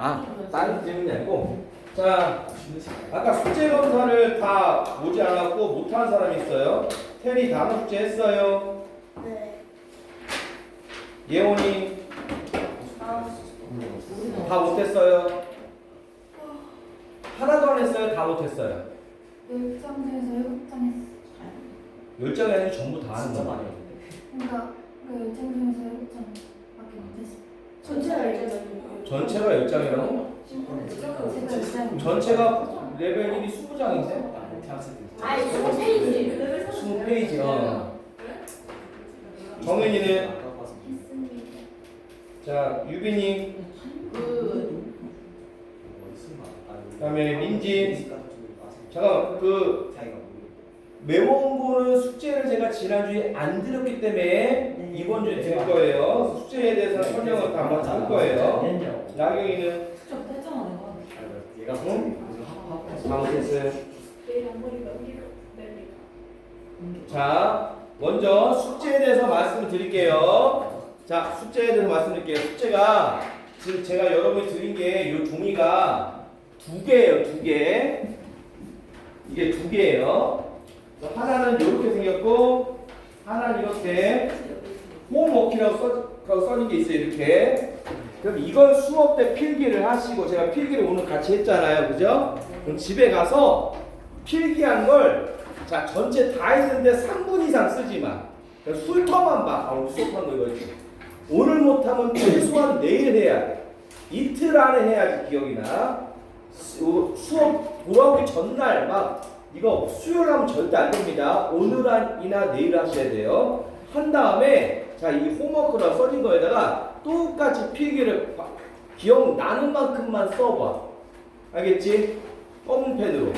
아, 다른 질문이 아니고. 자, 아까 숙제 검사를 다 보지 않았고 못하는 사람이 있어요. 테리 단어 숙제 했어요. 네. 예원이 아, 다 못했어요. 하나도 안 했어요. 다 못했어요. 열장 중에서 일곱 장 했어. 열장이 아니고 전부 다 하는 거. 했는데. 그러니까 그 열장 중에서 일곱 못했어. 전체가 알잖아요. 전체가 열장이라고? 제가 열장. 전체가 레벨 1이 20장인데? 아, 대학생 때. 아니, 20페이지. 20페이지. 어. 정은이는. 자, 유빈이 그, 그다음에 민지. 잠깐 그 매운 거는 숙제를 제가 지난주에 안 드렸기 때문에 이번 주에 드릴 거예요. 숙제에 대해서 설명을 다 한번 할 거예요. 나경이는 직접 했잖아 내가. 얘가 응? 못했어요. 내일 여기로 내리가. 자, 먼저 숙제에 대해서 말씀을 드릴게요. 자, 숙제에 대해서 말씀드릴게요. 숙제가 지금 제가 여러분이 드린 게 이 종이가 두 개예요, 두 개. 이게 두 개예요. 하나는 이렇게 생겼고, 하나는 이렇게 홈워크라고 써, 라고 써진 게 있어요, 이렇게. 그럼 이걸 수업 때 필기를 하시고, 제가 필기를 오늘 같이 했잖아요, 그죠? 그럼 집에 가서 필기한 걸, 자, 전체 다 했는데 3분 이상 쓰지 마. 훑어만 봐. 아, 오늘 수업한 거 이거지. 오늘 못하면 최소한 내일 해야 돼. 이틀 안에 해야지 기억이 나. 수- 수업 돌아오기 전날 막 이거 수요일 하면 절대 안 됩니다. 오늘이나 내일 하셔야 돼요. 한 다음에 자 이 홈워크라 써진 거에다가 똑같이 필기를 바- 기억나는 만큼만 써봐. 알겠지? 검은 펜으로.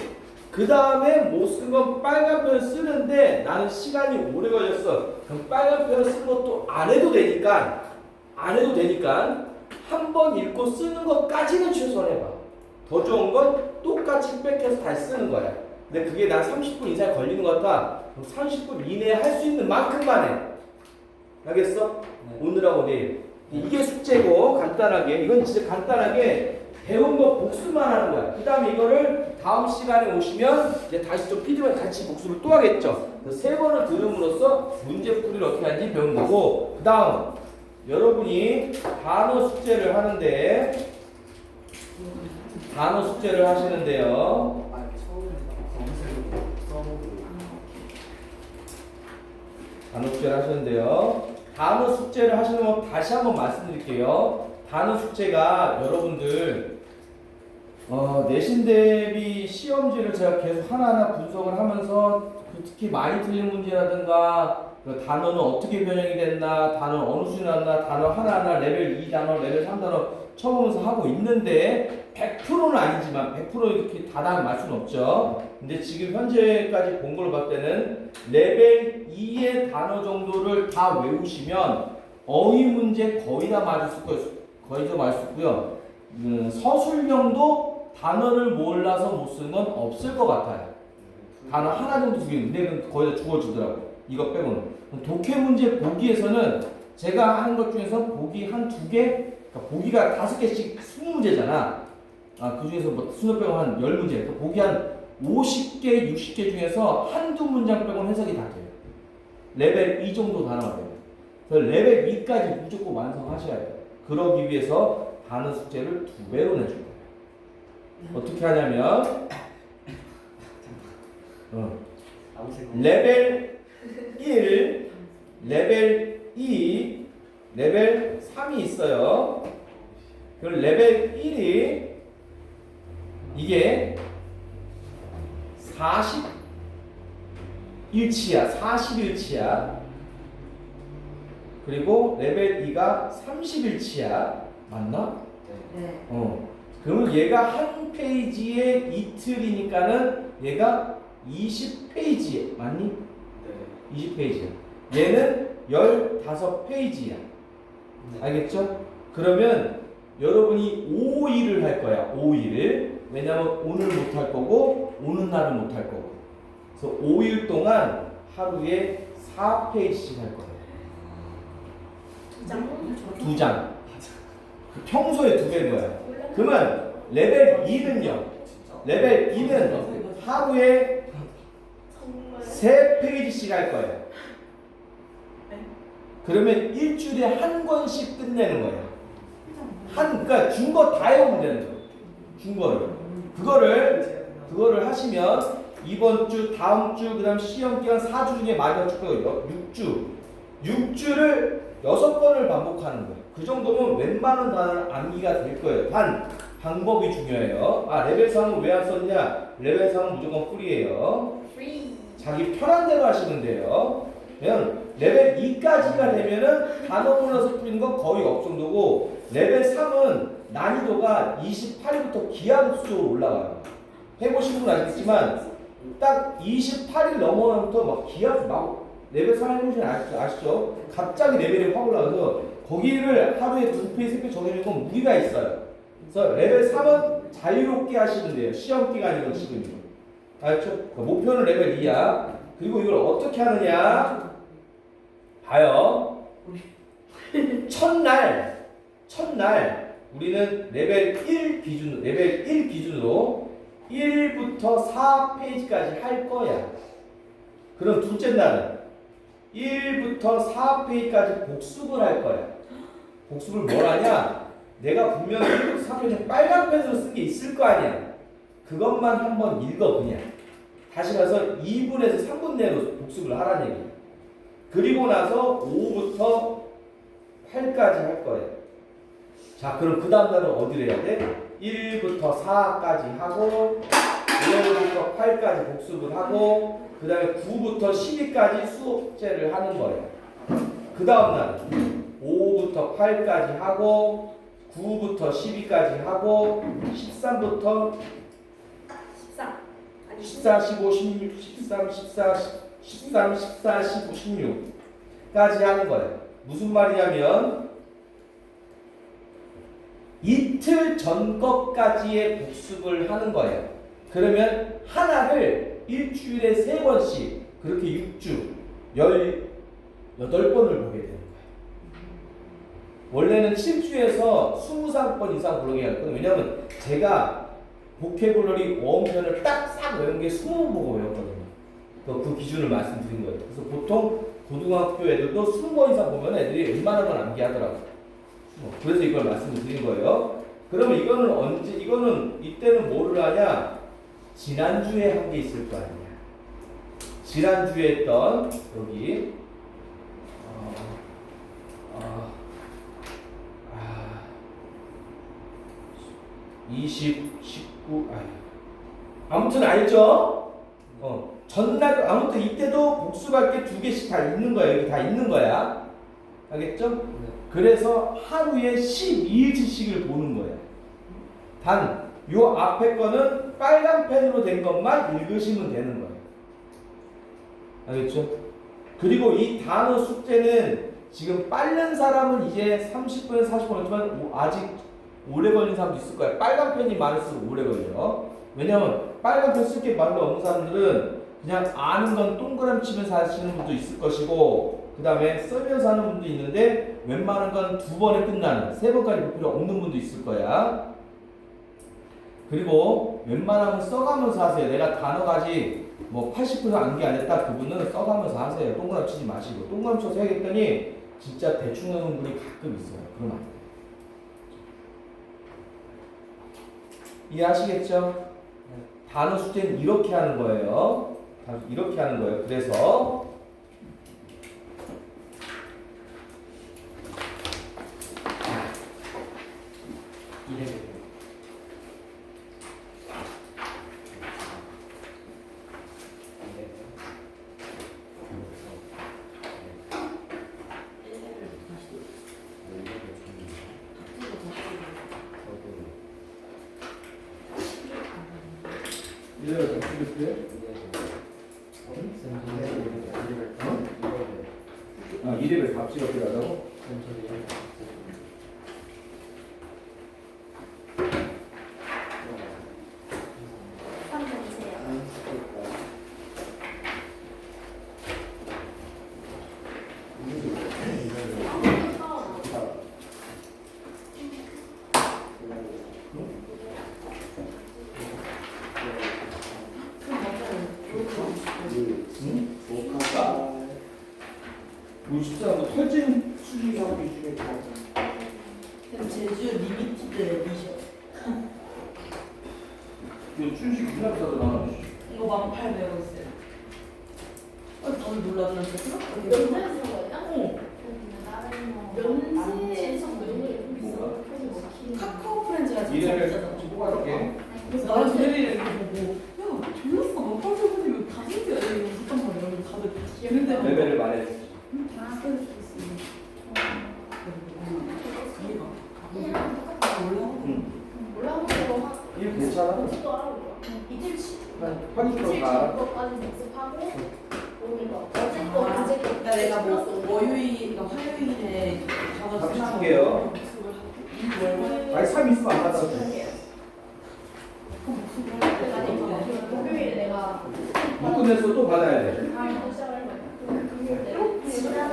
그 다음에 못 쓴 건 빨간 펜 쓰는데 나는 시간이 오래 걸렸어. 그럼 빨간 펜을 쓴 것도 안 해도 되니까 안 해도 되니까 한 번 읽고 쓰는 것까지는 최소한 해봐. 더 좋은 건 똑같이 뺏겨서 다시 쓰는 거야. 근데 그게 난 30분 이상 걸리는 것 같아. 그럼 30분 이내에 할 수 있는 만큼만 해. 알겠어? 오늘하고 내일. 이게 숙제고 간단하게 이건 진짜 간단하게 배운 거 복습만 하는 거야. 그 다음에 이거를 다음 시간에 오시면 이제 다시 좀 피드백 같이 복습을 또 하겠죠. 세 번을 들음으로써 문제풀이를 어떻게 하는지 배운 거고 그 다음 여러분이 단어 숙제를 하는데 단어 숙제를 하시는데요. 단어 숙제를 하시는데요. 단어 숙제를 하시는 건 다시 한번 말씀드릴게요. 단어 숙제가 여러분들 어, 내신 대비 시험지를 제가 계속 하나하나 분석을 하면서 그 특히 많이 틀린 문제라든가 그 단어는 어떻게 변형이 됐나, 단어 어느 수준이 났나, 단어 하나하나 레벨 2단어, 레벨 3단어 쳐보면서 하고 있는데 100%는 아니지만 100% 이렇게 다다 말 수는 없죠. 근데 지금 현재까지 본걸 봤을 때는 레벨 2의 단어 정도를 다 외우시면 어휘 문제 거의 다 맞을 수. 거의 다 맞을 수 있고요. 음, 서술형도 단어를 몰라서 못 쓰는 건 없을 것 같아요. 단어 하나 정도 두 개, 근데 거의 다 주어지더라고. 이거 빼고는. 독해 문제 보기에서는 제가 한것 중에서 보기 한 두 개, 그러니까 보기가 다섯 개씩 스무 문제잖아. 아, 그 중에서 뭐 수능 빼고 한 열 문제. 그러니까 보기 한 50개, 60개 중에서 한두 문장 빼고는 해석이 다 돼요. 레벨 2 정도 단어가 돼요. 그래서 레벨 2까지 무조건 완성하셔야 돼요. 그러기 위해서 단어 숙제를 두 배로 내줄 거예요. 어떻게 하냐면, 어, 레벨 1, 레벨 2, 레벨 3이 있어요. 그 레벨 1이 이게 41치야, 41치야. 그리고 레벨 2가 31치야. 맞나? 네. 어. 그러면 얘가 한 페이지에 이틀이니까는 얘가 20페이지 맞니? 20페이지야. 얘는 15페이지야. 알겠죠? 그러면 여러분이 5일을 할 거야. 5일을. 왜냐면 오늘 못 할 거고 오는 날은 못 할 거고. 그래서 5일 동안 하루에 4페이지씩 할 거예요. 장두 장. 그 평소에 두 배인 거야. 그러면 레벨 2는요. 레벨 2는 하루에. 세 페이지씩 할 거예요. 네. 그러면 일주일에 한 권씩 끝내는 거예요. 한 그러니까 준 거 다 해오면 되는 거예요. 준 거를 그거를 그거를 하시면 이번 주, 다음 주, 그다음 시험 기간 4주 중에 마지막 주가 6주. 6주를 여섯 번을 반복하는 거예요. 그 정도면 웬만한 단어는 암기가 될 거예요. 단 방법이 중요해요. 아 레벨 3은 왜 안 썼냐? 레벨 3은 무조건 풀이에요. 자기 편한 대로 하시면 돼요. 그냥 레벨 2까지가 되면은 단어 몰라서 풀리는 건 거의 없정도고 레벨 3은 난이도가 28일부터 기하급수적으로 올라가요. 해보신 분 아시겠지만 딱 28일 넘어부터 막 기하 막 레벨 3 해보시면 아시죠? 아시죠? 갑자기 레벨이 확 올라가서 거기를 하루에 두 배, 세배 정해주는 건 무리가 있어요. 그래서 레벨 3은 자유롭게 하시면 돼요. 시험 기간이건 지금이 건. 알죠? 그 목표는 레벨 2야. 그리고 이걸 어떻게 하느냐? 봐요. 첫날, 첫날 우리는 레벨 1 기준, 레벨 1 기준으로 1부터 4페이지까지 할 거야. 그럼 둘째 날은 1부터 4페이지까지 복습을 할 거야. 복습을 뭘 하냐? 내가 분명히 1부터 4페이지 빨간 펜으로 쓴 게 있을 거 아니야. 그것만 한번 읽어 그냥. 다시 가서 2분에서 3분 내로 복습을 하라는 얘기야. 그리고 나서 5부터 8까지 할 거예요. 자, 그럼 그 다음 날은 어디를 해야 돼? 1부터 4까지 하고 5부터 8까지 복습을 하고 그 다음에 9부터 12까지 수업제를 하는 거예요. 그 다음 날은 5부터 8까지 하고 9부터 12까지 하고 13부터 14. 아니 14, 15, 16, 13, 14, 13, 14, 15, 16까지 하는 거예요. 무슨 말이냐면 이틀 전 것까지의 복습을 하는 거예요. 그러면 하나를 일주일에 세 번씩 그렇게 6주 18번을 보게 거예요. 원래는 7주에서 20번 이상 부르게 할 거예요. 왜냐면 제가 보케블러리 어원편을 딱 싹 외운 게 20번 보고 외웠거든요. 그, 그 기준을 말씀드린 거예요. 그래서 보통 고등학교 애들도 20번 이상 보면 애들이 웬만하면 암기하더라고요. 어, 그래서 이걸 말씀을 드린 거예요. 그러면 이거는 언제, 이거는 이때는 뭐를 하냐? 지난주에 한 게 있을 거 아니야. 지난주에 했던, 여기, 어, 어, 아, 20, 19, 아니. 아무튼 알죠? 어, 전날, 아무튼 이때도 복습할 게두 개씩 다 있는 거야. 여기 다 있는 거야. 알겠죠? 그래서 하루에 12일치씩을 보는 거예요. 단, 요 앞에 거는 빨간 펜으로 된 것만 읽으시면 되는 거예요. 알겠죠? 그리고 이 단어 숙제는 지금 빠른 사람은 이제 30분에서 40분 했지만 아직 오래 걸린 사람도 있을 거예요. 빨간 펜이 많을수록 오래 걸려. 왜냐면 빨간 펜 쓸게 별로 없는 사람들은 그냥 아는 건 동그라미 치면서 하시는 분도 있을 것이고 그 다음에 쓰면서 하는 분도 있는데 웬만한 건 두 번에 끝나는 세 번까지 볼 필요 없는 분도 있을 거야. 그리고 웬만하면 써가면서 하세요. 내가 아직 뭐80% 암기 안 했다 그분은 써가면서 하세요. 동그라미 치지 마시고 동그라미 쳐서 해야겠더니 진짜 대충 하는 분이 가끔 있어요. 그러면 안 돼요. 이해하시겠죠? 단어 숙제는 이렇게 하는 거예요. 이렇게 하는 거예요. 그래서 이래요. 아, 이래를 값이 어떻게 하다고? 한 번째요. 그럼 50사 뭐 털진 하고 있으니까. 제주 리미티드 에디션 그 춘식 그냥 비싸잖아. 이거 1800원짜리 어, 다들 몰랐는데 면세에서 산 거냐? 어 면세에서 좀 비싸. 뭐가? 카카오 프렌즈가 진짜 비싸잖아 뽑아줄게. 그래서 나는 제리를 이렇게 보고 야 졸랐어 막 펄펄 이거 다 생겨야 돼 이거 잠깐 말이야 이거 다들 얘네 레벨을 말해. 다쓸수 있어 얘가 몰라 응. 올라오는 거 한. 이거 괜찮아? 지도 알아볼 거야. 이틀 치. 한 허니처럼 이틀 가. 전거까지 복습하고 오는 거. 어제 거 어제 거. 그러니까 내가 뭐 월요일, 그러니까 화요일에 작업 잠시 끝나고 줄게요. 복습을 하고 월요일 아니 3 있으면 안 받아. 복습을 할 때가 아니 되게 목요일에 내가 못 끝냈어 또 받아야 돼. 다음 시작할 거야. 금요일 때. 지난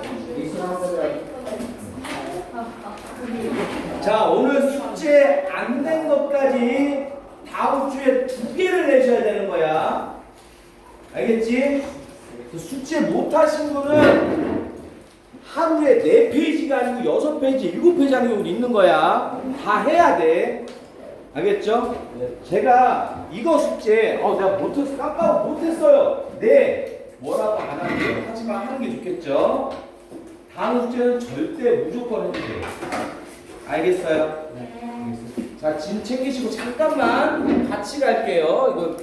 자 오늘 숙제 안 된 것까지 다음 주에 두 개를 내셔야 되는 거야. 알겠지? 그 숙제 못 하신 분은 하루에 네 페이지가 아니고 여섯 페이지, 일곱 페이지 하는 경우도 있는 거야. 다 해야 돼. 알겠죠? 제가 이거 숙제 어 내가 못했어 깜빡 못했어요. 네 뭐라고 안 할게요. 하지만 하는 게 좋겠죠? 다음 숙제는 절대 무조건 해주세요. 알겠어요? 자, 짐 챙기시고 잠깐만 같이 갈게요. 이거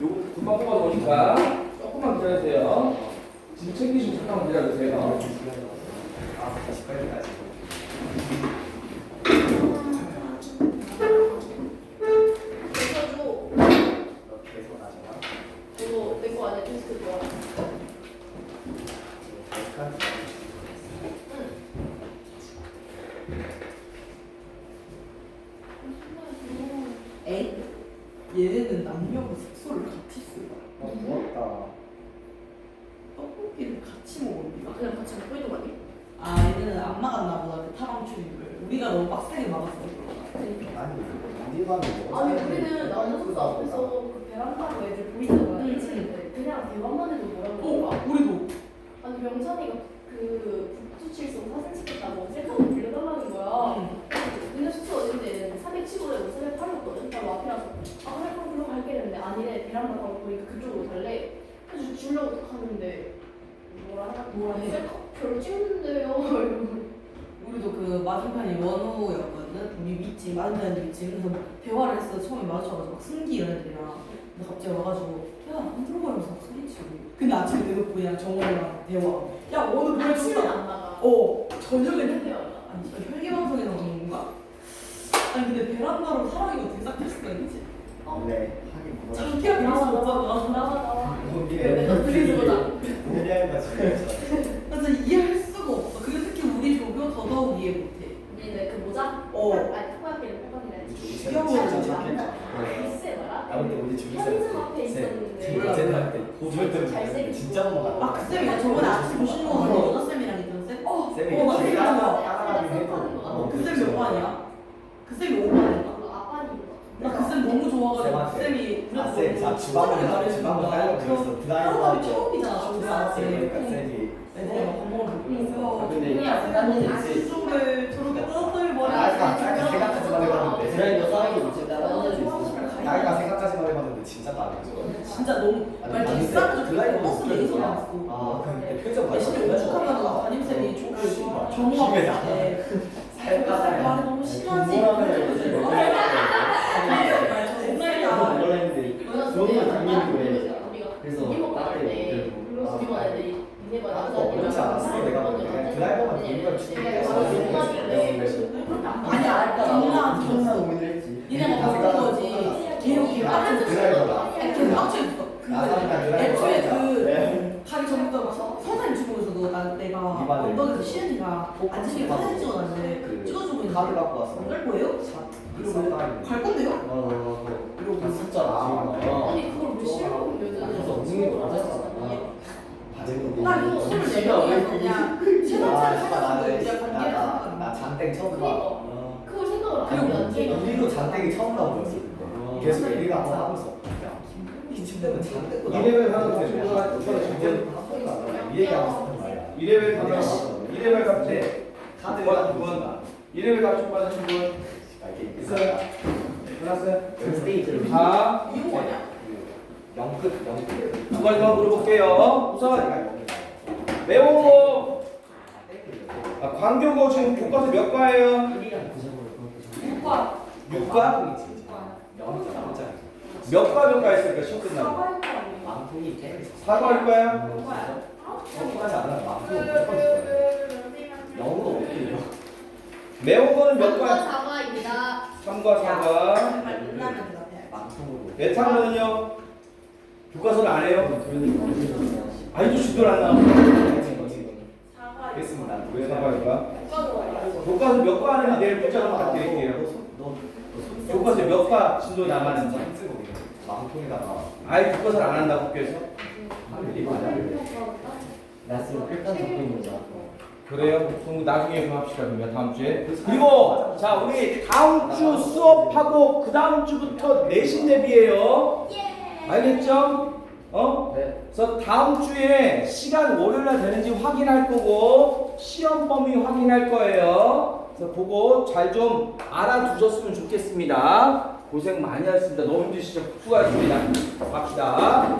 요거 금방 뽑아 놓으니까 조금만 기다려주세요. 짐 챙기시고 잠깐만 기다려주세요. 계셔줘. 이거 내거 아니야? 테스트 거야. 에이? 얘네는 남녀가 숙소를 같이 써요 떡볶이를 같이 먹어 우리가 그냥 같이 먹고 있는 거 아니야? 아 얘네는 안 막았나 보다 그 타방 출입을 우리가 너무 빡세게 막았어 아니 우리는 남자 숙소 앞에서 그 베란다로 애들 보이잖아. 응, 응. 그냥 대화만 해도 뭐라고 어 그러더라. 우리도 아니 명찬이가 그 북두칠성 사진 찍겠다고 셀카를 빌려달라는 거야. 응. 근데 숙소 어딘데 415에 408이었거든. 바로 앞에 와서 아 그래 그럼 갈게 했는데 아니래 베란다 가고 보니까 그쪽으로 갈래. 그래서 주려고 딱 하는데 뭐라 하나? 뭐라 해? 셀카 별로 찍는데요. 이러고. 우리도 그 맞은편이 원호였거든 우리 밑집 맞은편이 밑집 그래서 막 대화를 했어 처음에 마주쳐가지고 막 승기 이런 애들이랑 근데 갑자기 와가지고 야안 들어가면서 막 소리치고 근데 아침에 내놓고 그냥 정원이랑 대화 야 오늘 아침에 보여줬어 안 나가. 어 저녁에 안 나가. 아니 진짜 혈기방송에 나오는 건가? 아니 근데 베란다로 사랑이가 대작할 수가 있지 어. 네, 하긴 뭐라. 수 없잖아 나와 나와. 뭔 내가 들리는 거다. 무리하게 맞추는 나 진짜 이해할 수가 없어 그리고 특히 우리 조교 더더욱 이해 못해 얘네 그 모자? 어. 아니 타코야끼는 타코야끼래. 귀여워, 진짜. 글쎄 말아. 아무튼 우리 주기사 편의점 앞에 있었는데. 몰라. 때 고졸 잘생긴 때 진짜 넘어가. 아 그 쌤이 저번에 아침 보신 거 같아 여자 쌤이랑 있던 쌤? 어 쌤이 어, 맞아. 제가 맞아. 따라가긴 해도 어, 그 쌤 몇 반이야? 그 쌤이 5반인가? 아빠니까. 나그 쌤 너무 좋아가지고 그. 쌤이 아, 쌤, 자, 주방을 주방을 하려고 그랬어. 하고. 처음이잖아 저기 아, 그러니까 쌤이. 애들이 막 밥먹으러 보고 아, 근데 그냥 생각나는 아지 쪽을 저렇게 떠들이 머리 나이가 나이가 생각하지만 해봤는데. 드라이버 싸우기 어, 있어. 나이가 생각하지만 해봤는데 진짜 다르죠. 진짜 너무 말 나왔어 아, 근데 표정 근데 진짜 오죽하면 담임쌤이 어, 조금 심해. 정우한테 살까지. 말이 너무 심하지? 이걸 했는데 그것만 당연히 왜 그래서 우리가 나한테 때 그래도 우리가 애들이 니네가 나도 어렵지 않았어. 내가 그냥 드라이버만 보니까 죽겠다. 아니 알까 정우한 항상 고민을 했지. 니네가 다 그런 거지. 개혁 개혁 아 드라이버가. 걔 빡쳐 있어 나 사니까 그 드라이버. 애초에 그 이반을. 언덕에서 시은이가 앉으니까 사진 찍어놨는데 그 찍어주고 있는데 카드 갖고 왔어. 갈 거예요? 이러고 갈 건데요? 어, 이러고 갔었잖아. 어. 아니 그걸 왜 싫어하고 그래서 여자는 엉덩이로 맞았어. 바지는 나 이거 손을 내밀면 그냥 세 번째를 생각하고 이제 관계를 나 생각하는 잔땡 처음 봐. 그러니까 어. 그걸 생각을 안 하면 우리도 잔땡이 처음 나온 거였어. 어. 계속 얘기가 한번 하면서 야 기침 때문에 잔땡 이래봬 하는 거 친구가 이제 한 번도 안 나와. 이 얘기하고 있었단 말이야. 이래봬 가면 1레벨 값 네. 카드가 두 번. 1레벨 값 받으신 분 있어요? 끝났어요? 그 스테이지를 자, 이거 아니야? 영끝 영끝 두 가지만 물어볼게요. 우선 매운 거, 아, 광교고 지금 교과서 몇 과예요? 1이랑 9점으로 오빠 6과? 영점 영점 몇과 몇 과 했을까? 시험 끝나고. 사과할 거 아니야? 망통이 땡 4과일 거야? 성과지 않아 망통 무조건 있어요 영어도 어떻게 해요? 매운 거는 몇 3과 과? 4과입니다. 3과, 4과. 빨리 끝나면 대답해. 망통으로 예탕은요? 교과서를 안 해요? 아직도 지도를 안 나와. 사과 됐습니다 왜 4과일까? 오빠도 알아. 교과서 몇 과 하는지 내일 문자 한번 받게릴게요. 교과서 몇 과 진도 남았는지. 망통에다가 아예 교과서를 안 한다고 학교에서? 하늘이 맞아요 나 지금 일단 적고 있는 거죠 그래요? 그럼 나중에 그 합시다 그러면 다음 주에. 그리고 자 우리 다음 주 수업하고 그 다음 주부터 내신 대비예요. 알겠죠? 어? 네. 그래서 다음 주에 시간 월요일날 되는지 확인할 거고 시험 범위 확인할 거예요. 그래서 그거 잘좀 알아두셨으면 좋겠습니다. 고생 많이 하셨습니다. 너무 힘드시죠? 수고하셨습니다. 갑시다